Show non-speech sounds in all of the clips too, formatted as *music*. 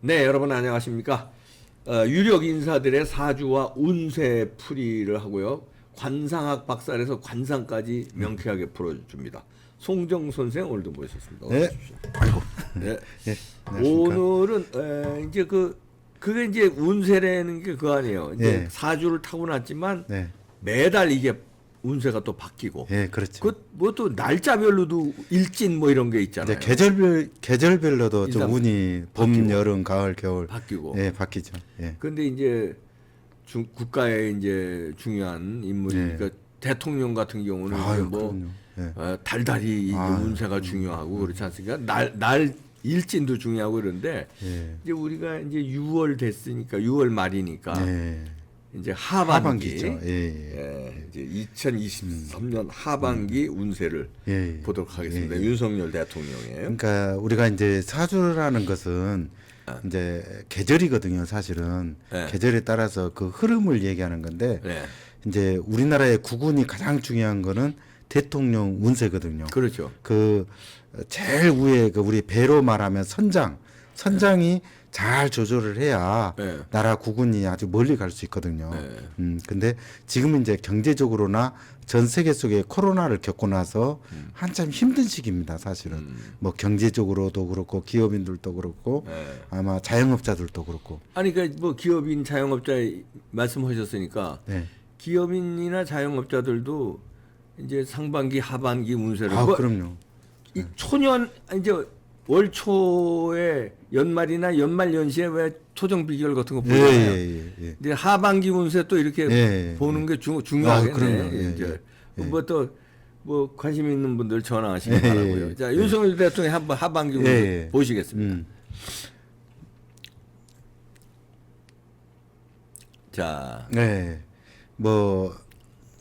네, 여러분 안녕하십니까? 어, 유력 인사들의 사주와 운세 풀이를 하고요. 관상학 박사에서 관상까지 명쾌하게 풀어줍니다. 송정 선생 오늘도 모셨습니다. 네. 아이고. 네. 예. 안녕하십니까. 오늘은 에, 이제 그 그게 이제 운세라는 게 그거 아니에요. 이제 네. 사주를 타고났지만 네. 매달 이게 운세가 또 바뀌고. 예, 그렇죠. 그뭐또 날짜별로도 일진 뭐 이런 게 있잖아요. 이제 계절별 계절별로도 좀 인상 운이 봄, 바뀌고. 여름, 가을, 겨울 바뀌고. 예, 바뀌죠. 예. 근데 이제 중, 국가의 이제 중요한 인물이니까 네. 대통령 같은 경우는 이제 아유, 뭐 그럼요. 예. 어, 달달이 이제 아유, 운세가 중요하고 그렇지 않습니까? 날, 날 일진도 중요하고 그런데 예. 이제 우리가 이제 6월 됐으니까 6월 말이니까 예. 이제 하반기, 하반기 죠. 예. 예. 예, 이제 2023년 하반기 운세를 예. 보도록 하겠습니다. 윤석열 대통령의 그러니까 우리가 이제 사주라는 것은 이제 계절이거든요, 사실은. 네. 계절에 따라서 그 흐름을 얘기하는 건데 네. 이제 우리나라의 국운이 가장 중요한 거는 대통령 운세거든요. 그렇죠. 그 제일 위에 그 우리 배로 말하면 선장 선장이 잘 조절을 해야 네. 나라 국운이 아주 멀리 갈 수 있거든요. 네. 음 근데 지금은 이제 경제적으로나 전 세계 속에 코로나를 겪고 나서 음. 한참 힘든 시기입니다. 사실은 뭐 경제적으로도 그렇고 기업인들도 그렇고 네. 아마 자영업자들도 그렇고 아니 그러니까 뭐 기업인 자영업자 말씀하셨으니까 네. 기업인이나 자영업자들도 이제 상반기 하반기 운세를 아 뭐 그럼요. 이 초년 이제 월 초에 연말이나 연말 연시에 왜 토정 비결 같은 거 예, 보잖아요. 예, 예, 예. 근데 하반기 운세 또 이렇게 예, 보는 게 중, 중요하겠네. 아, 그럼요. 예, 이제 예. 뭐또뭐 관심 있는 분들 전화하시기 예, 바라고요. 예, 자 윤석열 대통령 한번 하반기 운세 예, 예. 보시겠습니다. 음. 자 네. 뭐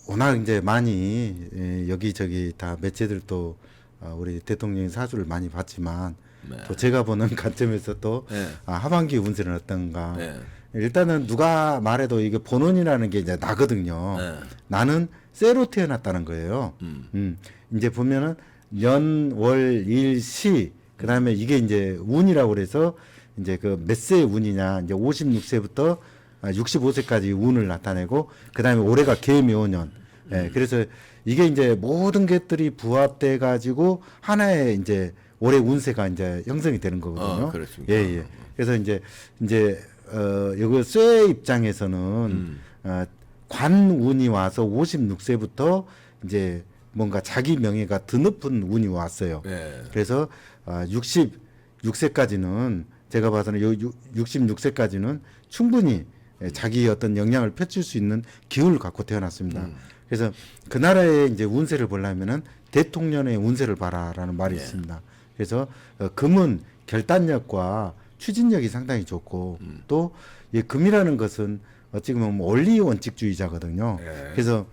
워낙 이제 많이 예, 여기저기 다 매체들도 어, 우리 대통령의 사주를 많이 봤지만 네. 또 제가 보는 *laughs* 관점에서 또 네. 아, 하반기 운세는 어떤가. 네. 일단은 누가 말해도 이게 본원이라는 게 이제 나거든요. 네. 나는 쇠로 태어났다는 거예요. 음. 음. 이제 보면은 연, 월, 일, 시, 그 다음에 이게 이제 운이라고 그래서 이제 그 몇 세의 운이냐, 이제 56세부터 65세까지 운을 나타내고, 그 다음에 올해가 개묘년. 예, 그래서 이게 이제 모든 것들이 부합돼 가지고 하나의 이제 올해 운세가 이제 형성이 되는 거거든요. 어, 그렇습니까? 예, 예. 그래서 이제, 이제, 어, 요거 쇠 입장에서는, 음. 어, 관운이 와서 56세부터 이제 뭔가 자기 명예가 드높은 운이 왔어요. 네. 그래서 아, 66세까지는 제가 봐서는 요 66세까지는 충분히 예, 자기 어떤 역량을 펼칠 수 있는 기운을 갖고 태어났습니다. 그래서 그 나라의 이제 운세를 보려면은 대통령의 운세를 봐라라는 말이 예. 있습니다. 그래서 어, 금은 결단력과 추진력이 상당히 좋고 또이 금이라는 것은 어찌 보면 뭐 원리 원칙주의자거든요. 예. 그래서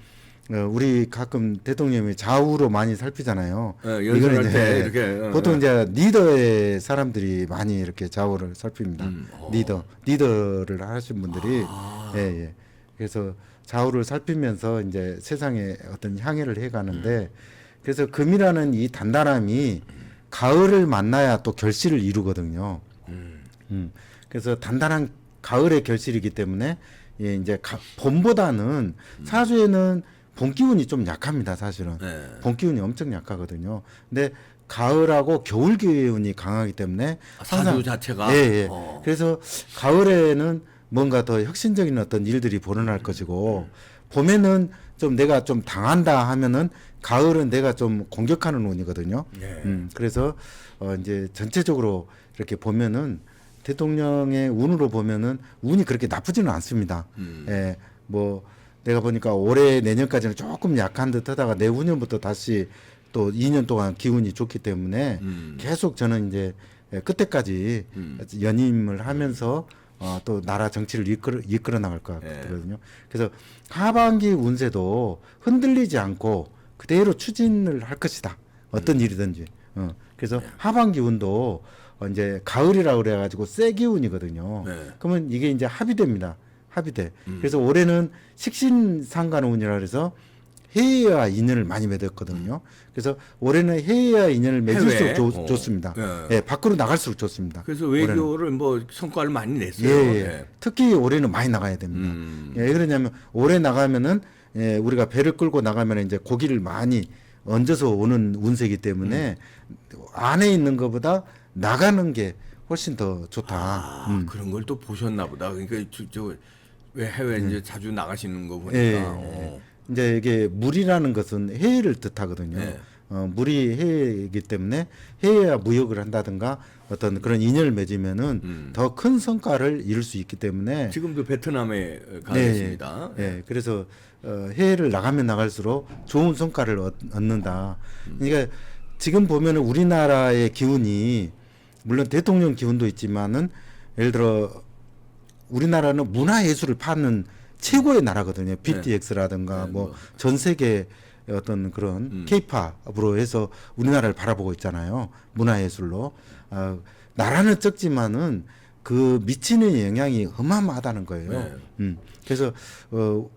어, 우리 가끔 대통령이 좌우로 많이 살피잖아요. 어, 연설할 이거는 때 이제 이렇게, 어, 보통 어. 이제 리더의 사람들이 많이 이렇게 좌우를 살핍니다. 음, 어. 리더 리더를 하신 분들이 아. 예 예. 그래서 좌우를 살피면서 이제 세상에 어떤 향해를 해가는데 그래서 금이라는 이 단단함이 가을을 만나야 또 결실을 이루거든요. 음. 그래서 단단한 가을의 결실이기 때문에 예, 이제 가, 봄보다는 사주에는 봄 기운이 좀 약합니다, 사실은. 네. 봄 기운이 엄청 약하거든요. 근데 가을하고 겨울 기운이 강하기 때문에 아, 사주 자체가? 예, 예. 어. 그래서 가을에는 뭔가 더 혁신적인 어떤 일들이 벌어날 것이고 봄에는 좀 내가 좀 당한다 하면은 가을은 내가 좀 공격하는 운이거든요. 예. 음, 그래서 어 이제 전체적으로 이렇게 보면은 대통령의 운으로 보면은 운이 그렇게 나쁘지는 않습니다. 음. 예, 뭐 내가 보니까 올해 내년까지는 조금 약한 듯 하다가 내후년부터 다시 또 2년 동안 기운이 좋기 때문에 음. 계속 저는 이제 예, 끝에까지 음. 연임을 하면서 어, 또 나라 정치를 이끌어, 이끌어 나갈 것 예. 같거든요. 그래서 하반기 운세도 흔들리지 않고 그대로 추진을 할 것이다. 어떤 일이든지. 어. 그래서 예. 하반기 운도 어, 이제 가을이라 그래가지고 세 기운이거든요. 네. 그러면 이게 이제 합의됩니다. 합의돼. 음. 그래서 올해는 식신상관운이라 그래서 해외와 인연을 많이 맺었거든요. 그래서 올해는 해외와 인연을 맺을수록? 좋, 어. 좋습니다. 예. 예, 밖으로 나갈수록 좋습니다. 그래서. 외교를 뭐 성과를 많이 냈어요. 예, 예. 예. 특히 올해는 많이 나가야 됩니다. 음. 예, 왜 그러냐면 올해 나가면은 예, 우리가 배를 끌고 나가면 이제 고기를 많이 얹어서 오는 운세이기 때문에 음. 안에 있는 것보다 나가는 게 훨씬 더 좋다. 아, 음. 그런 걸 또 보셨나 보다. 그러니까 저 왜 해외 이제 자주 나가시는 거 보니까. 음. 예, 어. 이제 이게 물이라는 것은 해외를 뜻하거든요. 네. 어, 물이 해외이기 때문에 해외와 무역을 한다든가 어떤 그런 인연을 맺으면은 음. 더큰 성과를 이룰 수 있기 때문에 지금도 베트남에 가 네, 계십니다. 예, 그래서 어, 해외를 나가면 나갈수록 좋은 성과를 얻, 얻는다. 그러니까 지금 보면은 우리나라의 기운이 물론 대통령 기운도 있지만은 예를 들어 우리나라는 문화 예술을 파는 최고의 나라거든요. BTX라든가 네, 뭐 뭐. 전 세계 어떤 그런 음. 케이팝으로 해서 우리나라를 바라보고 있잖아요. 문화 예술로. 아, 나라는 적지만은 그 미치는 영향이 어마어마하다는 거예요. 네. 음. 그래서 어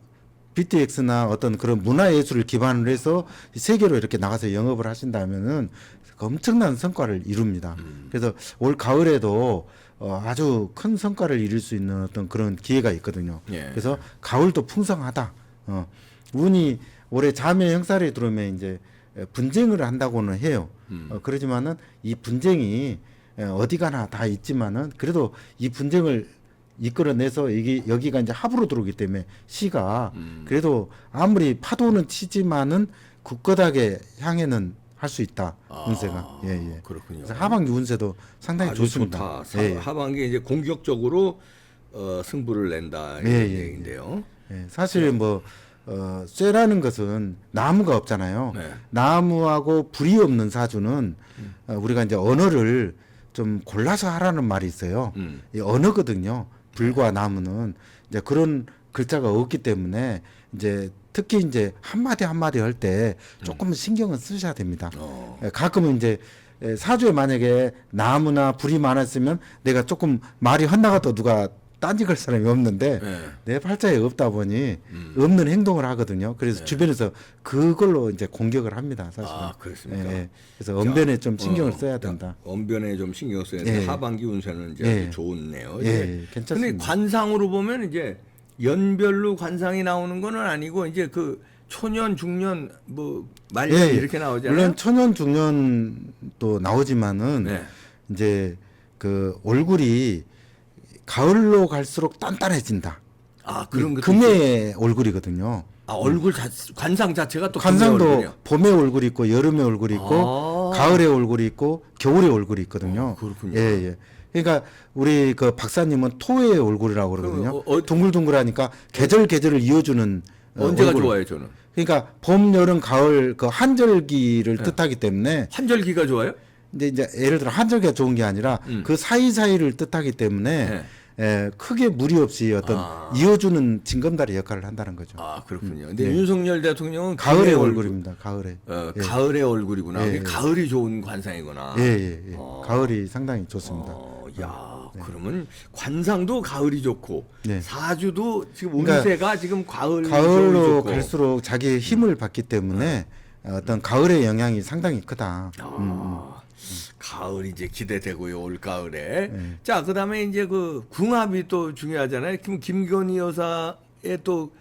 BTX나 어떤 그런 문화 예술을 기반으로 해서 세계로 이렇게 나가서 영업을 하신다면은 엄청난 성과를 이룹니다. 음. 그래서 올 가을에도 어, 아주 큰 성과를 이룰 수 있는 어떤 그런 기회가 있거든요. 예. 그래서 가을도 풍성하다. 어, 운이 올해 자매 형살에 들어오면 이제 분쟁을 한다고는 해요. 음. 어, 그러지만은 이 분쟁이 에, 어디 가나 다 있지만은 그래도 이 분쟁을 이끌어내서 이게 여기가 이제 합으로 들어오기 때문에 시가 음. 그래도 아무리 파도는 치지만은 굳건하게 향해는 할 수 있다 아, 운세가 예 예. 그렇군요. 그래서 하반기 운세도 상당히 좋습니다. 좋다. 사- 예, 예. 하반기에 이제 공격적으로 어, 승부를 낸다 이런 예, 예, 얘기인데요. 예, 사실 뭐 어, 쇠라는 것은 나무가 없잖아요. 네. 나무하고 불이 없는 사주는 어, 우리가 이제 언어를 좀 골라서 하라는 말이 있어요. 음. 이 언어거든요. 불과 나무는 이제 그런 글자가 없기 때문에 이제 특히 이제 한마디 한마디 할 때 조금 신경을 쓰셔야 됩니다. 어. 예, 가끔은 이제 예, 사주에 만약에 나무나 불이 많았으면 내가 조금 말이 헛나가도 누가 딴짓할 사람이 없는데 네. 내 팔자에 없다 보니 음. 없는 행동을 하거든요. 그래서 주변에서 그걸로 이제 공격을 합니다. 사실. 아, 그렇습니까? 예, 예. 그래서 언변에 좀 신경을 어, 써야 된다. 언변에 좀 신경 써야 돼. 예. 하반기 운세는 이제 예. 좋네요. 예. 예, 괜찮습니다. 근데 관상으로 보면 이제 연별로 관상이 나오는 거는 아니고 이제 그 초년, 중년, 뭐 말년 예, 예. 이렇게 나오잖아요. 물론 초년 중년도 나오지만은 네. 이제 그 얼굴이 가을로 갈수록 단단해진다. 아 그런 있어요? 금의 얼굴이거든요. 아 얼굴 자, 관상 자체가 또 관상도? 봄의 얼굴이 있고 여름의 얼굴이 있고 아. 가을의 얼굴이 있고 겨울의 얼굴이 있거든요. 어, 그렇군요. 예, 예. 그러니까 우리 그 박사님은 토의 얼굴이라고 그러거든요. 어, 어- 둥글둥글하니까 계절 계절을 이어주는 어, 언제가 얼굴. 좋아요 저는? 그러니까 봄, 여름, 가을 그 한절기를 네. 뜻하기 때문에 환절기가 좋아요? 근데 이제 예를 들어 한절기가 좋은 게 아니라 음. 그 사이사이를 뜻하기 때문에 네. 에, 크게 무리 없이 어떤 아. 이어주는 징검다리 역할을 한다는 거죠. 아 그렇군요. 근데 네. 윤석열 대통령은 가을의 금의 얼굴 입니다. 가을에. 어, 예. 가을의 얼굴이구나. 예, 예. 가을이 좋은 관상이구나. 예, 예, 예. 어. 가을이 상당히 좋습니다. 어, 야, 그러면 관상도 가을이 좋고 네. 사주도 지금 그러니까 운세가 지금 가을 가을로. 갈수록 자기의 힘을 받기 때문에 어떤 가을의 영향이 상당히 크다. 아, 가을 이제 기대되고요 올 가을에. 네. 자 그다음에 이제 그 궁합이 또 중요하잖아요. 그럼 김건희 여사의 또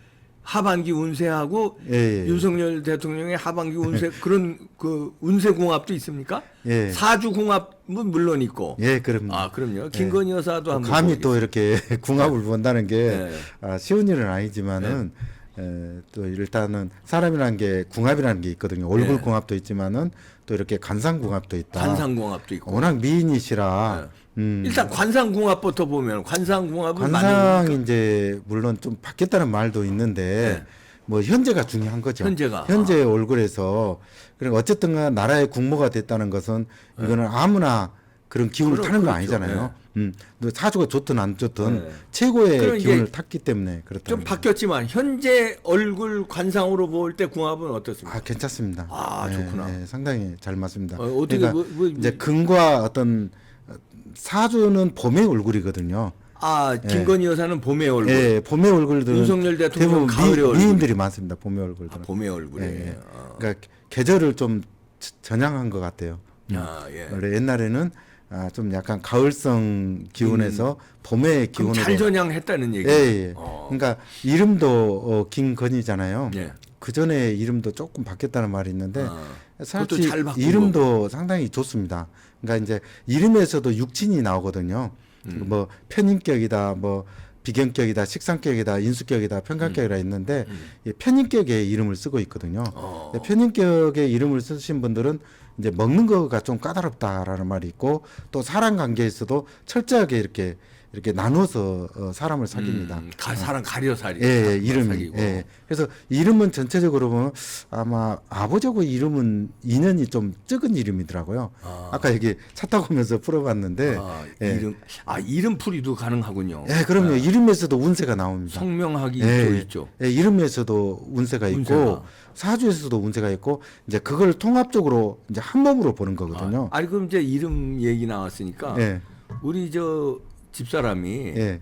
하반기 운세하고 예, 예. 윤석열 대통령의 하반기 운세 그런 그 운세 궁합도 있습니까? 예. 사주 궁합은 물론 있고. 예, 그럼 아 그럼요. 김건희 여사도 한번 감히 또 보겠습니다. 이렇게 *laughs* 궁합을 본다는 게 네. 아, 쉬운 일은 아니지만은 에, 또 일단은 사람이라는 게 궁합이라는 게 있거든요. 얼굴 네. 궁합도 있지만은 또 이렇게 간상 궁합도 있다. 관상 궁합도 있고. 워낙 미인이시라 네. 음, 일단 관상 궁합부터 보면 관상 궁합은 관상이 이제 물론 좀 바뀌었다는 말도 있는데 네. 뭐 현재가 중요한 거죠. 현재가. 현재 얼굴에서 그리고 어쨌든간 나라의 국모가 됐다는 것은 이거는 아무나 그런 기운을 타는 거 그렇죠. 아니잖아요. 음, 또 사주가 좋든 안 좋든 네. 최고의 기운을 탔기 때문에 그렇다. 좀 바뀌었지만 현재 얼굴 관상으로 볼 때 궁합은 어떻습니까? 아 괜찮습니다. 아, 좋구나. 네, 상당히 잘 맞습니다. 어, 어떻게 그러니까 뭐- 뭐- 이제 금과 어떤 어, 사주는 봄의 얼굴이거든요. 아 김건희 여사는 봄의 얼굴, 예, 봄의 얼굴들은 윤석열 대통령 가을의 미, 얼굴. 미인들이 많습니다. 봄의 아, 얼굴들은. 봄의 얼굴에. 예, 예. 아, 그러니까 계절을 좀 저- 전향한 것 같아요. 아, 예. 원래 옛날에는 아, 좀 약간 가을성 기운에서 봄의 음. 그럼 기운으로 잘 전향했다는 얘기. 예, 예. 어. 그러니까 이름도 어, 김건희잖아요. 예. 그 전에 이름도 조금 바뀌었다는 말이 있는데 아, 사실 이름도 상당히 좋습니다. 그러니까 이제 이름에서도 육친이 나오거든요. 음. 뭐 편인격이다, 뭐 비견격이다, 식상격이다, 인수격이다, 평가격이다 있는데 이 편인격의 이름을 쓰고 있거든요. 음. 어. 편인격의 이름을 쓰신 분들은 이제 먹는 거가 좀 까다롭다라는 말이 있고 또 사람 관계에서도 철저하게 이렇게 이렇게 나눠서 어, 사람을 사깁니다. 음, 가, 사람 가려 살이. 예, 예, 가- 이름이. 사귀고. 예. 그래서 이름은 전체적으로 보면 아마 아버지하고 이름은 인연이 좀 적은 이름이더라고요. 아. 까 여기 차 타고 오면서 풀어봤는데, 아, 예. 이름 아 이름 풀이도 가능하군요. 예, 그럼요. 이름에서도 운세가 나옵니다. 성명학이 예, 또 있죠. 예, 이름에서도 운세가 있고 운세가. 사주에서도 운세가 있고 이제 그걸 통합적으로 이제 한 몸으로 보는 거거든요. 아 니 그럼 이제 이름 얘기 나왔으니까 예, 우리 저 집사람이 예.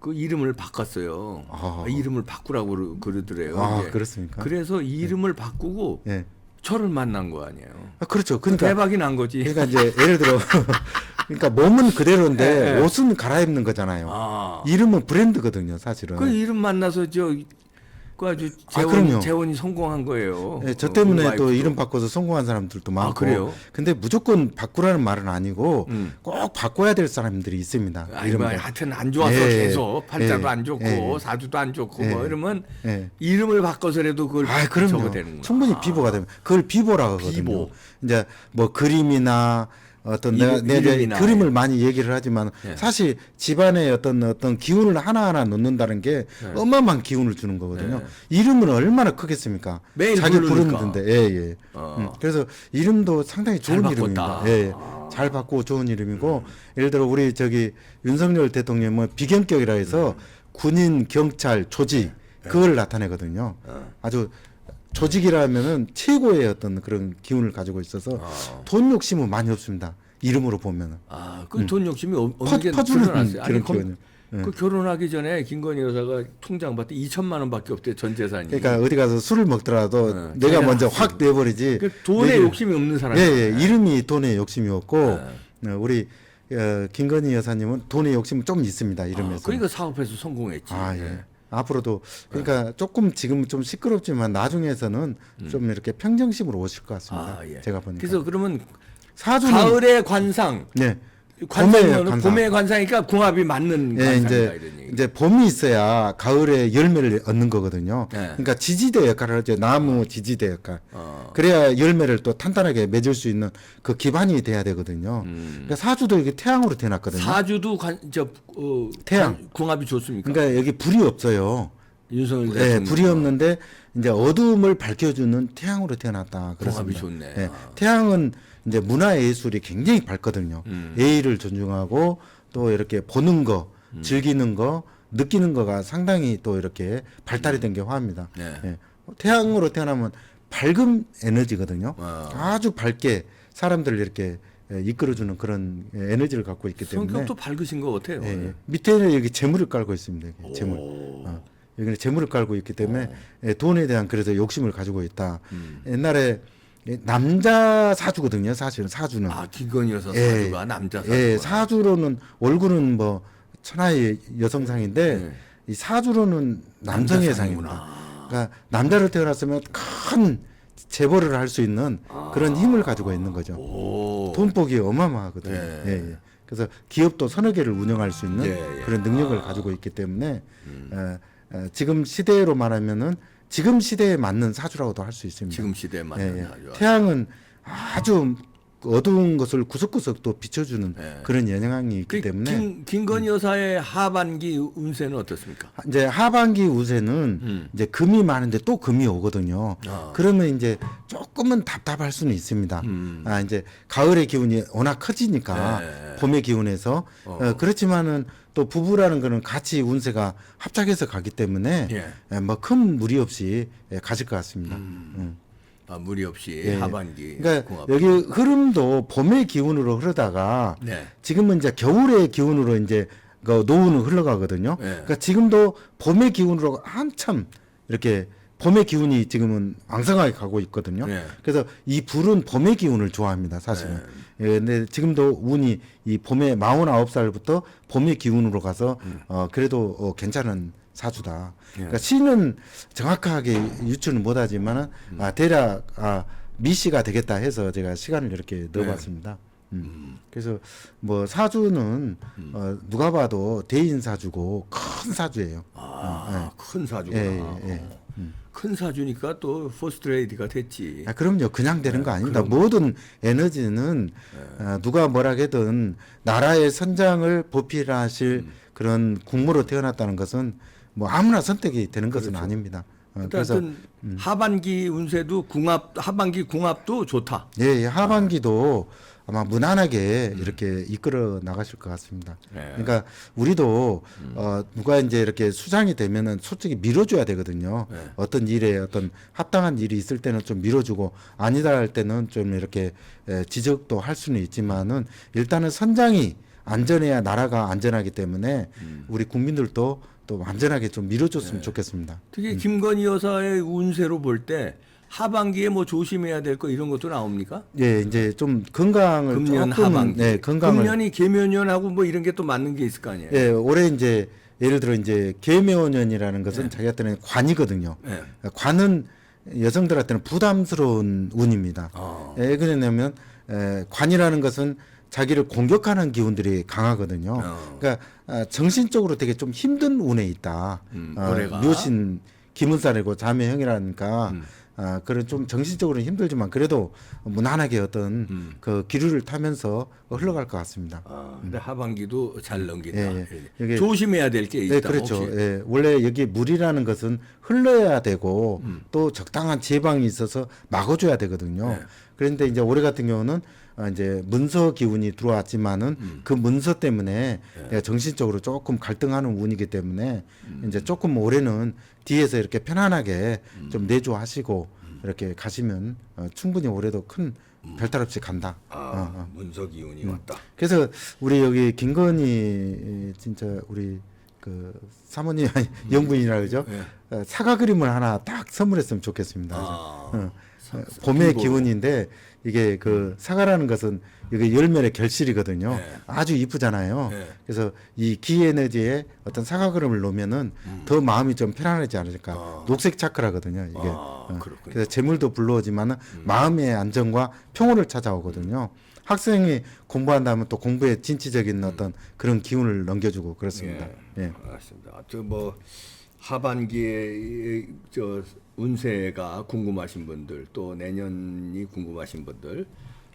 그 이름을 바꿨어요. 아. 아, 이름을 바꾸라고 그러- 그러더래요. 아, 이제. 그렇습니까? 그래서 이름을 바꾸고 예. 저를 만난 거 아니에요. 아, 그렇죠. 그러니까 대박이 난 거지. 그러니까 이제 예를 들어 *laughs* 그러니까 몸은 그대로인데 예, 예. 옷은 갈아입는 거잖아요. 아, 이름은 브랜드거든요, 사실은. 그 이름 만나서 저 그 아주 아, 재원, 그럼요. 재원이 성공한 거예요. 예, 저 어, 때문에 우리 또. 이름 바꿔서 성공한 사람들도 많고. 그래요? 근데 무조건 바꾸라는 말은 아니고 음. 꼭 바꿔야 될 사람들이 있습니다. 아니 이름을. 뭐 하여튼 안 좋아서 예, 계속 팔자도 예, 안 좋고 예. 사주도 안 좋고 예. 뭐 이러면 예. 이름을 바꿔서라도 그걸 아, 그럼요. 되는 거. 충분히 비보가 되면 그걸 비보라고 하거든요. 비보. 이제 뭐 그림이나 어떤 내가, 이제 이름이나. 그림을 많이 얘기를 하지만 예. 사실 집안에 어떤 어떤 기운을 하나하나 놓는다는 게 어마어마한 기운을 주는 거거든요. 이름은 얼마나 크겠습니까? 네. 매일 자기. 부르는데 예, 예. 어. 음, 그래서 이름도 상당히 잘 좋은. 이름입니다. 예, 예. 잘 바꾸고 좋은 이름이고 예를 들어 우리 저기 윤석열 대통령은 비견격이라 해서 군인, 경찰, 조직 그걸 나타내거든요. 아주 조직이라면은 최고의 어떤 그런 기운을 가지고 있어서 돈 욕심은 많이 없습니다. 이름으로 보면은 아, 그 돈 욕심이 어- 퍼- 어느 게 퍼주는 드러났어요. 아니, 그런 검- 기운이. 예. 그 결혼하기 전에 김건희 여사가 통장 봤더니 2천만 원밖에 없대 전 재산이. 그러니까 어디 가서 술을 먹더라도 네, 내가 먼저 학생. 확 내버리지. 그 돈에 내가- 욕심이 없는 사람이. 예, 예. 이름이 돈에 욕심이 없고 네. 어, 우리 어, 김건희 여사님은 돈에 욕심이 좀 있습니다. 아, 이름에서. 그러니까 사업에서 성공했지. 아, 예. 예. 앞으로도 그러니까 조금 지금 좀 시끄럽지만 나중에서는 좀 이렇게 평정심으로 오실 것 같습니다. 음. 아, 예. 제가 보니까 그래서 그러면 사주는 가을의 관상, 네. 관상은 관상. 봄의 관상이니까 궁합이 맞는 예, 관상이다 이제 이런 얘기. 이제 봄이 있어야 가을에 열매를 얻는 거거든요. 네. 그러니까 지지대 역할을 하죠. 나무 지지대 역할. 어. 그래야 열매를 또 탄탄하게 맺을 수 있는 그 기반이 돼야 되거든요. 그러니까 사주도 이게 태양으로 태어났거든요. 음. 사주도 관, 저, 어, 태양. 관- 궁합이 좋습니까? 그러니까 여기 불이 없어요. 윤석열 예, 대통령. 불이 없는데 이제 어둠을 밝혀주는 태양으로 태어났다. 그렇습니다. 궁합이 좋네. 예, 태양은 이제 문화 예술이 굉장히 밝거든요. 음. 예의를 존중하고 또 이렇게 보는 거, 음. 즐기는 거, 느끼는 거가 상당히 또 이렇게 발달이 된 게 화합니다. 네. 예. 태양으로 태어나면 밝은 에너지거든요. 아. 아주 밝게 사람들을 이렇게 예, 이끌어주는 그런 예, 에너지를 갖고 있기 때문에 성격도 밝으신 것 같아요. 예, 예. 밑에는 여기 재물을 깔고 있습니다. 여기 재물. 어. 여기는 재물을 깔고 있기 때문에 예, 돈에 대한 그래서 욕심을 가지고 있다. 음. 옛날에 예, 남자 사주거든요. 사실은 사주는. 아, 여사 예, 사주가 남자 사주가. 예, 사주로는 얼굴은 뭐 천하의 여성상인데 네. 이 사주로는 남성의 남자 상이구나. 상입니다. 그러니까 남자로 태어났으면 큰 재벌을 할 수 있는 그런 힘을 가지고 있는 거죠. 오. 돈복이 어마어마하거든요. 예. 예, 예. 그래서 기업도 서너 개를 운영할 수 있는 예, 음. 예. 그런 능력을 가지고 있기 때문에 어, 어, 지금 시대로 말하면은 지금 시대에 맞는 사주라고도 할 수 있습니다. 지금 시대에 맞는 예, 예. 사주. 태양은 아주 어두운 것을 구석구석 또 비춰주는 예. 그런 영향이 있기 그 때문에 김, 김건희 여사의 하반기 운세는 어떻습니까? 이제 하반기 우세는 음. 이제 금이 많은데 또 금이 오거든요. 아. 그러면 이제 조금은 답답할 수는 있습니다. 음. 아 이제 가을의 기운이 워낙 커지니까 네. 봄의 기운에서 어. 어, 그렇지만은 또 부부라는 거는 같이 운세가 합작해서 가기 때문에 예. 뭐 큰 무리 없이 예, 가실 것 같습니다. 음. 아, 무리 없이 예. 하반기 그러니까 궁합. 여기 흐름도 봄의 기운으로 흐르다가 네. 지금은 이제 겨울의 기운으로 이제 그 노후는 흘러가거든요. 네. 그러니까 지금도 봄의 기운으로 한참 이렇게 봄의 기운이 지금은 왕성하게 가고 있거든요. 네. 그래서 이 불은 봄의 기운을 좋아합니다, 사실은. 예, 근데 지금도 운이 이 봄에 49살부터 봄의 기운으로 가서 어 그래도 어 괜찮은 사주다. 그러니까 시는 정확하게 유추는 못하지만은 아 대략 아 미시가 되겠다 해서 제가 시간을 이렇게 넣어봤습니다. 음. 그래서 뭐 사주는 어, 누가 봐도 대인 사주고 큰 사주예요. 아, 큰 사주구나. 예, 예, 예. 큰 사주니까 또 포스트 레이디가 됐지. 아, 그럼요. 그냥 되는 네, 거 아닙니다. 모든 에너지는 어, 누가 뭐라 하든 나라의 선장을 보필하실 음. 그런 국무로 태어났다는 것은 뭐 아무나 선택이 되는 것은 아닙니다. 어, 그래서 그렇죠. 하여튼 하반기 운세도 궁합 하반기 궁합도 좋다. 예, 예, 하반기도 아 마 무난하게 이렇게 이끌어 나가실 것 같습니다. 음. 네. 그러니까 우리도 어, 누가 이제 이렇게 수장이 되면은 솔직히 밀어줘야 되거든요. 네. 어떤 일에 어떤 합당한 일이 있을 때는 좀 밀어주고 아니다 할 때는 좀 이렇게 에, 지적도 할 수는 있지만은 일단은 선장이 안전해야 나라가 안전하기 때문에 음. 우리 국민들도 또 안전하게 좀 네. 밀어줬으면 좋겠습니다. 특히 김건희 여사의 운세로 볼 때 하반기에 뭐 조심해야 될 거 이런 것도 나옵니까? 예, 이제 좀 건강을 금년 조금은, 하반기. 네, 건강을 금년이 개묘년하고 뭐 이런 게 또 맞는 게 있을 거 아니에요. 예, 올해 이제 예를 들어 이제 계묘년이라는 것은 자기한테는 관이거든요. 네. 관은 여성들한테는 부담스러운 운입니다. 아. 예, 그러냐면 에, 관이라는 것은 자기를 공격하는 기운들이 강하거든요. 어. 그러니까 아, 정신적으로 되게 좀 힘든 운에 있다. 음, 어. 묘신 기문살이고 자매 형이라니까 음. 아, 그런 좀 정신적으로는 힘들지만 그래도 무난하게 어떤 음. 그 기류를 타면서 흘러갈 것 같습니다. 아, 근데 하반기도 잘 넘긴다. 예, 예. 예. 이게- 조심해야 될 게 있다. 네, 그렇죠. 혹시. 예, 원래 여기 물이라는 것은 흘러야 되고 음. 또 적당한 제방이 있어서 막아줘야 되거든요. 네. 그런데 이제 올해 같은 경우는 어, 이제 문서 기운이 들어왔지만은 음. 그 문서 때문에 네. 내가 정신적으로 조금 갈등하는 운이기 때문에 음. 이제 조금 올해는 뒤에서 이렇게 편안하게 음. 좀 내조하시고 이렇게 가시면 어, 충분히 올해도 큰 별탈 없이 간다. 아, 어, 어. 문서 기운이 왔다. 그래서 우리 여기 김건희 진짜 우리 그 사모님 아니 영부인이라 그러죠. 예. 어, 사과 그림을 하나 딱 선물했으면 좋겠습니다. 아, 어, 봄의 기본. 기운인데 이게 그 사과라는 것은 이게 열매의 결실이거든요. 네. 아주 이쁘잖아요. 네. 그래서 이 기 에너지에 어떤 사과 그림을 놓으면은 더 마음이 좀 편안하지 않을까. 음. 아. 녹색 차크라거든요. 이게. 아, 어. 음. 그래서 재물도 불러오지만은 마음의 안정과 평온을 찾아오거든요. 학생이 공부한다면 또 공부에 진취적인 어떤 그런 기운을 넘겨주고 그렇습니다. 예. 음. 알겠습니다. 저뭐 하반기에 이- 저 운세가 궁금하신 분들 또 내년이 궁금하신 분들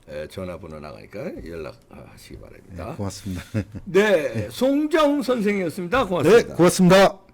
에, 전화번호 나가니까 연락하시기 바랍니다. 고맙습니다. 네, 송정 선생이었습니다. 네, 고맙습니다. 고맙습니다.